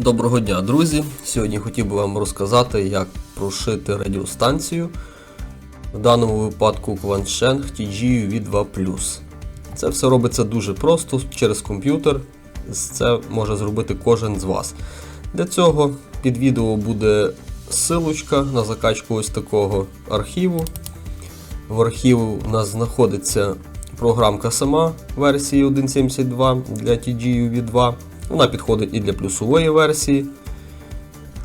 Доброго дня, друзі! Сьогодні хотів би вам розказати, як прошити радіостанцію, в даному випадку Quansheng TG V2 Це все робиться дуже просто через комп'ютер. Це може зробити кожен з вас. Для цього під відео буде ссилочка на закачку ось такого архіву. В архіву у нас знаходиться програмка сама версії 1.72 для TGUV 2. Вона підходить і для плюсової версії.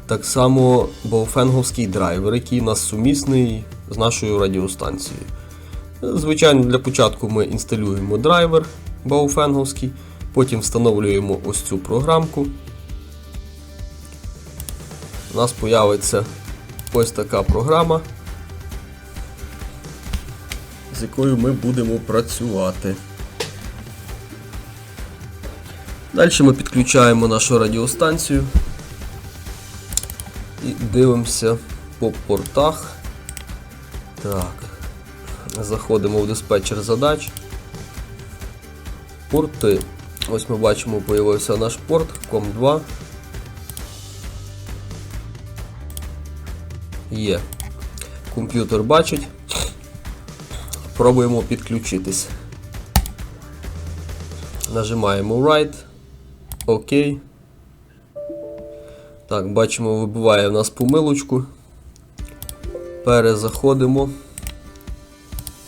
Так само Baofenговський драйвер, який у нас сумісний з нашою радіостанцією. Звичайно, для початку ми інсталюємо драйвер Baofenговський, потім встановлюємо ось цю програмку. У нас з'явиться ось така програма, з якою ми будемо працювати. Далі ми підключаємо нашу радіостанцію і дивимося по портах. Так. Заходимо в диспетчер задач. Порти. Ось ми бачимо, з'явився наш порт COM2. Є. Комп'ютер бачить. Пробуємо підключитись. Нажимаємо Write. Окей. Так, бачимо, вибиває в нас помилочку. Перезаходимо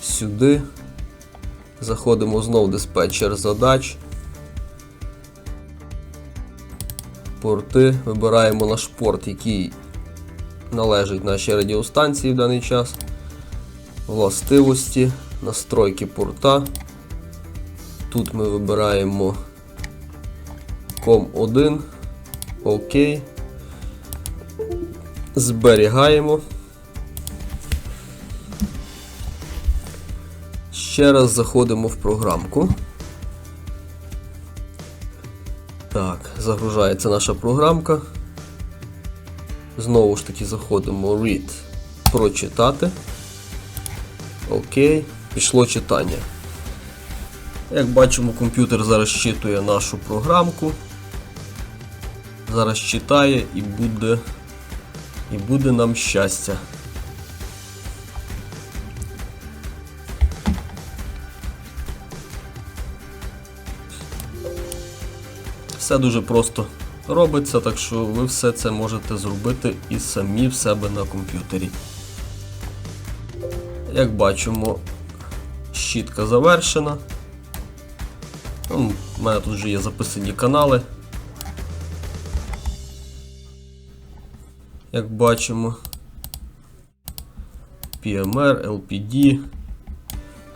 сюди. Заходимо знову в диспетчер задач. Порти. Вибираємо наш порт, який належить нашій радіостанції в даний час. Властивості, настройки порта. Тут ми вибираємо COM1. Окей. Зберігаємо. Ще раз заходимо в програмку. Так, загружається наша програмка. Знову ж таки заходимо Read. Прочитати. Окей. Пішло читання. Як бачимо, комп'ютер зараз щитує нашу програмку. Зараз читає і буде, і буде нам щастя. Все дуже просто робиться, так що ви все це можете зробити і самі в себе на комп'ютері. Як бачимо, щітка завершена. Ну, У мене тут вже є записані канали. Як бачимо, PMR, LPD,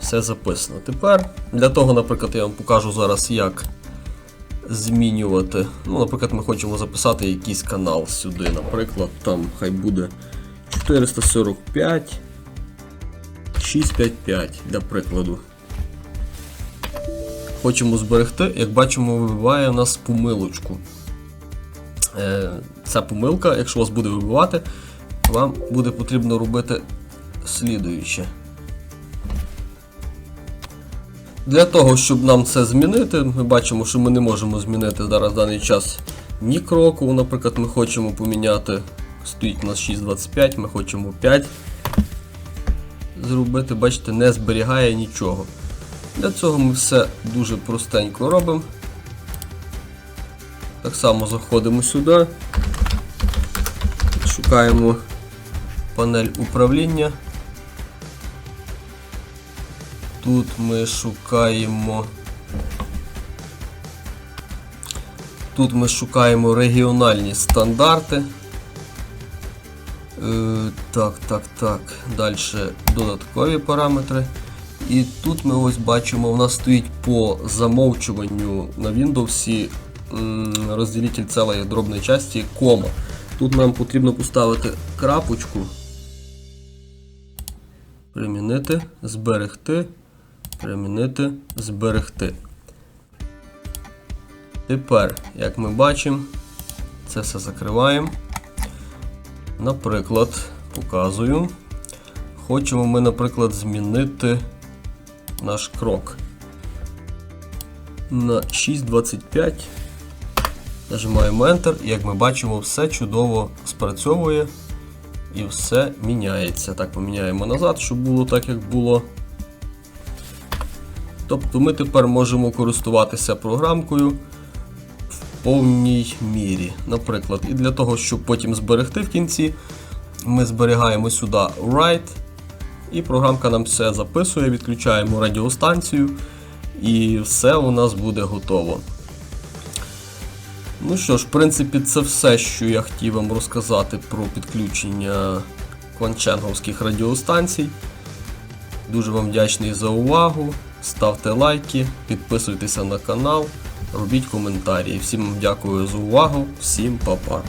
все записано. Тепер для того, наприклад, я вам покажу зараз, як змінювати. Ну, Наприклад, ми хочемо записати якийсь канал сюди. Наприклад, там хай буде 445 655 для прикладу. Хочемо зберегти, як бачимо, вибиває у нас помилочку. Ця помилка, якщо вас буде вибивати, вам буде потрібно робити слідуюче. Для того, щоб нам це змінити, ми бачимо, що ми не можемо змінити зараз в даний час ні кроку. Наприклад, ми хочемо поміняти, стоїть у нас 6.25, ми хочемо 5 зробити, бачите, не зберігає нічого. Для цього ми все дуже простенько робимо. Так само заходимо сюди, шукаємо панель управління. Тут ми шукаємо. Тут ми шукаємо регіональні стандарти. Е, так, так, так. Далі додаткові параметри. І тут ми ось бачимо, у нас стоїть по замовчуванню на Windows розділитель цілої дробної часті кома. Тут нам потрібно поставити крапочку, примінити, зберегти, примінити, зберегти. Тепер, як ми бачимо, це все закриваємо. Наприклад, показую. Хочемо ми, наприклад, змінити наш крок на 6.25. Нажимаємо Enter, і як ми бачимо, все чудово спрацьовує і все міняється. Так, поміняємо назад, щоб було так, як було. Тобто ми тепер можемо користуватися програмкою в повній мірі. Наприклад, і для того, щоб потім зберегти в кінці, ми зберігаємо сюди Write, і програмка нам все записує, відключаємо радіостанцію, і все у нас буде готово. Ну що ж, в принципі, це все, що я хотів вам розказати про підключення кванченговських радіостанцій. Дуже вам вдячний за увагу. Ставте лайки, підписуйтеся на канал, робіть коментарі. Всім дякую за увагу, всім па-па.